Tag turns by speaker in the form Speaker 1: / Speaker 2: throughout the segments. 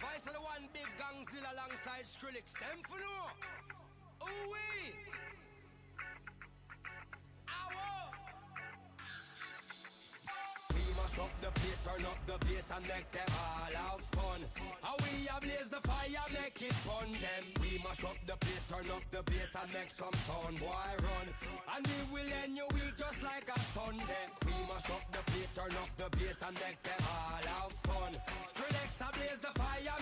Speaker 1: voice of the one big gangzilla alongside Skrillex. Them for no. Ooh wee. Up the place, turn up the bass and make them all have fun. How we ablaze the fire, make it fun them. We must up the place, turn up the bass and make some sound, boy run. And we will end your week just like a Sunday. We must up the place, turn up the bass and make them all have fun. Skrillex ablaze the fire,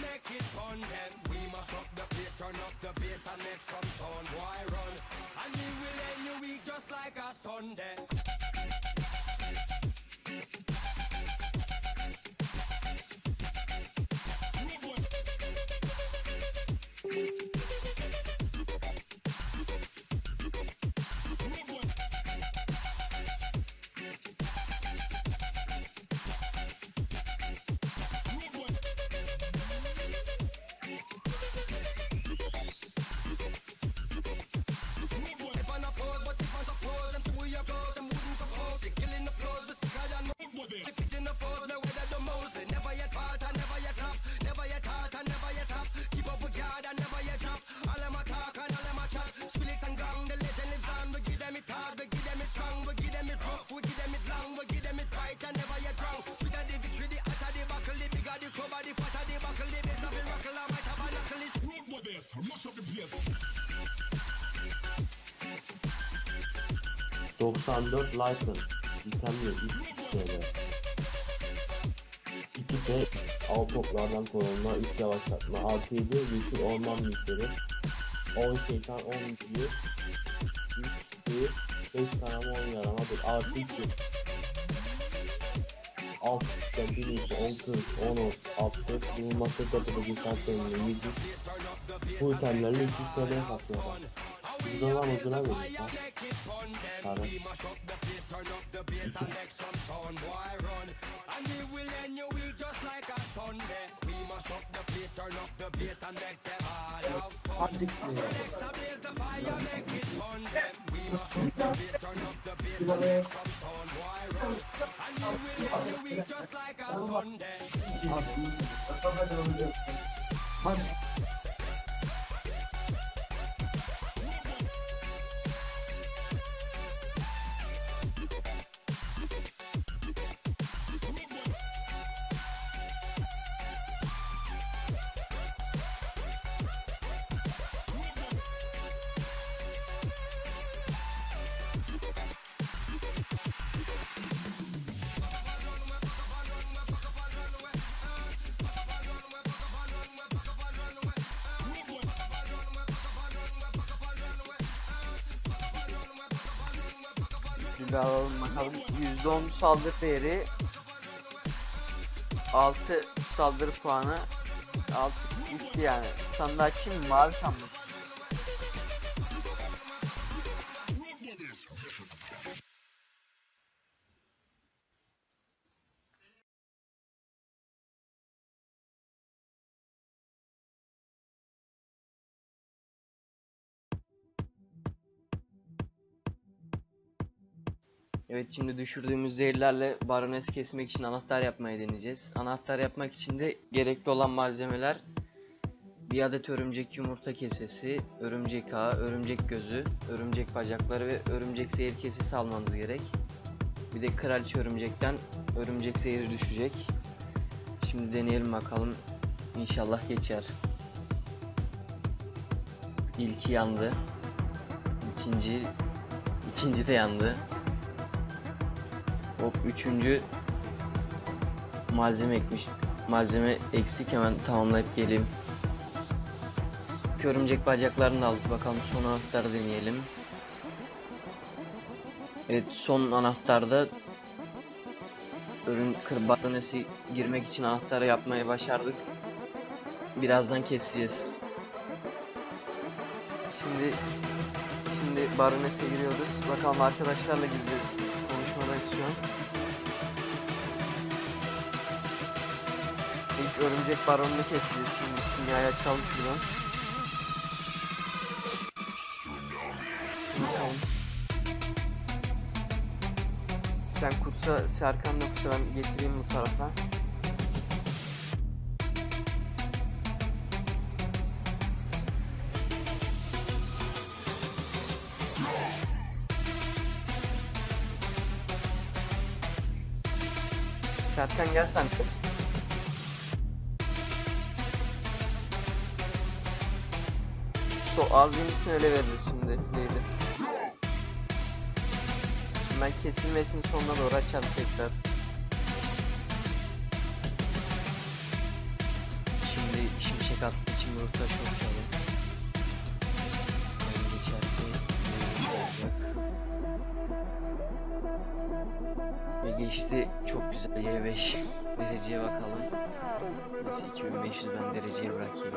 Speaker 2: 94 license itemli 3 TL 2 T av toplardan korunma 3 yavaşlatma artı 7 yeşil orman mülkleri 10 şeytan 10 büyü 3 sihir 5 kanama 10 yaramadır artı 2 6 şişe 1 2 10 40 10 30 60 bulunması kapıdaki saatlerinde 100 bu itemlerle 2 TL satıyorlar biz o zaman hızına veririz ha
Speaker 1: We mash up the place, turn up the bass and make some sound, boy run. And we will end your week just like a Sunday. We mash up the place, turn up the bass and make them all have fun. Skrillex ablaze the fire, make it fun. Them. We mash up the bass, turn up the bass and make some sound, boy run. And we will end your week just like a Sunday.
Speaker 3: Daha alalım bakalım. %10 saldırı değeri 6 saldırı puanı 6 gitti yani. Sandığı açayım mı? Mavi sandık. Evet şimdi düşürdüğümüz zehirlerle barones kesmek için anahtar yapmayı deneyeceğiz. Anahtar yapmak için de gerekli olan malzemeler bir adet örümcek yumurta kesesi, örümcek ağı, örümcek gözü, örümcek bacakları ve örümcek zehir kesesi almanız gerek. Bir de kraliçe örümcekten örümcek zehri düşecek. Şimdi deneyelim bakalım. İnşallah geçer. İlki yandı. İkinci ikinci de yandı. Hop üçüncü malzeme ekmiş. Malzeme eksik hemen tamamlayıp geleyim. Körümcek bacaklarını da aldık. Bakalım son anahtarı deneyelim. Evet son anahtarda ürün kır baronesi girmek için anahtarı yapmayı başardık. Birazdan keseceğiz. Şimdi şimdi baronese giriyoruz. Bakalım arkadaşlarla gireceğiz. An. İlk örümcek baronunu keseceğiz. Şimdi sinyal açalım şuradan. Bakalım. Sen kutsa Serkan yoksa ben getireyim bu tarafa. Serkan gel sen. So az insin öyle veririz şimdi zehri. Hemen kesilmesin sonuna doğru açalım tekrar. Şimdi şimşek attığı için çok kalın. Yani geçerse olacak. Ve geçti çok güzel Y5 dereceye bakalım. Neyse 2500 ben dereceye bırakayım.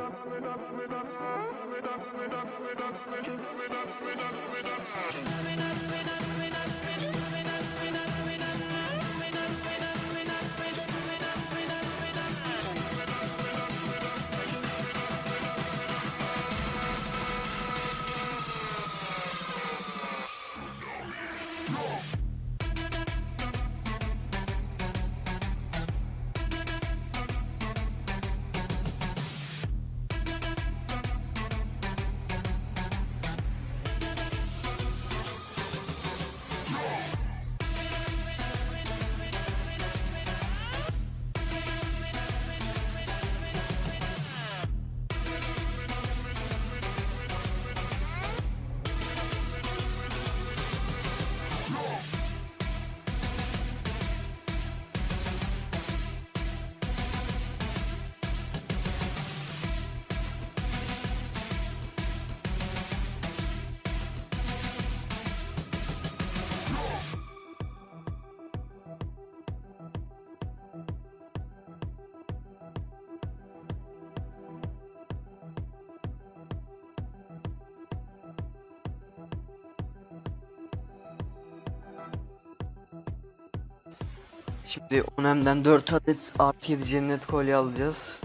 Speaker 3: Şimdi Onem'den 4 adet artı 7 cennet kolye alacağız.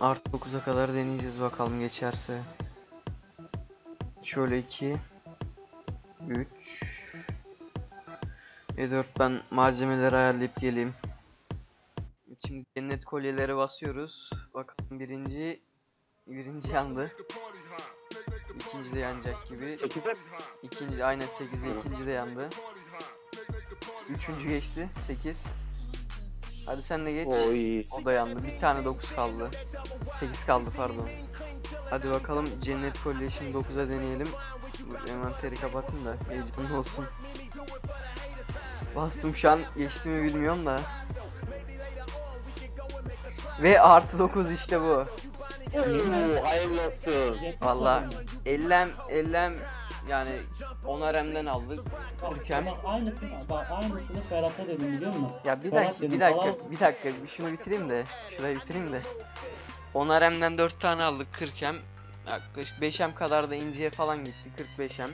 Speaker 3: Artı 9'a kadar deneyeceğiz bakalım geçerse. Şöyle 2 3 ve 4 ben malzemeleri ayarlayıp geleyim. Şimdi cennet kolyeleri basıyoruz. Bakalım birinci birinci yandı. İkinci de yanacak gibi.
Speaker 2: 8'e
Speaker 3: İkinci aynen 8'de ikinci de yandı. Üçüncü geçti 8. Hadi sen de geç.
Speaker 2: Oy.
Speaker 3: O da yandı. Bir tane 9 kaldı. 8 kaldı pardon. Hadi bakalım cennet kolyeyi şimdi 9'a deneyelim. Envanteri kapatın da heyecanlı olsun. Bastım şu an geçti mi bilmiyorum da. Ve artı 9 işte bu.
Speaker 2: Oo, hayırlı olsun.
Speaker 3: Valla ellem ellem yani 10 RM'den aldık. Kırkem.
Speaker 4: Bak aynısını, bak aynısını Ferhat'a dedim biliyor musun?
Speaker 3: Ya bir
Speaker 4: Ferhat
Speaker 3: dakika,
Speaker 4: dedim,
Speaker 3: bir dakika,
Speaker 4: falan-
Speaker 3: bir dakika. Bir şunu bitireyim de. Şurayı bitireyim de. 10 RM'den 4 tane aldık 40M. Yaklaşık 5M kadar da inceye falan gitti 45M.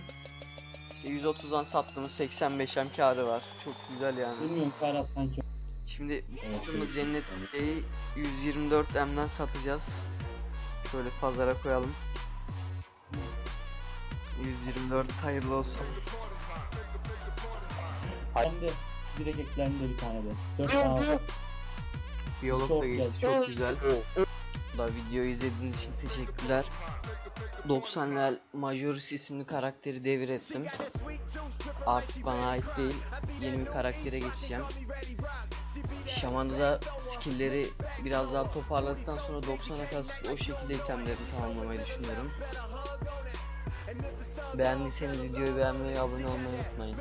Speaker 3: İşte 130'dan sattığımız 85M karı var. Çok güzel yani.
Speaker 4: Bilmiyorum Ferhat sanki.
Speaker 3: Şimdi çıktığımız cennet Bey'i 124M'den satacağız. Şöyle pazara koyalım. 124 hayırlı olsun.
Speaker 4: De direkt eklendi bir tane de. 4 tane.
Speaker 3: Biyolog da geçti
Speaker 4: güzel.
Speaker 3: çok güzel. Da videoyu izlediğiniz için teşekkürler. 90 lel Majoris isimli karakteri devir ettim. Artık bana ait değil. Yeni bir karaktere geçeceğim. Şaman'da da skill'leri biraz daha toparladıktan sonra 90'a kasıp o şekilde itemlerini tamamlamayı düşünüyorum. Beğendiyseniz videoyu beğenmeyi, abone olmayı unutmayın.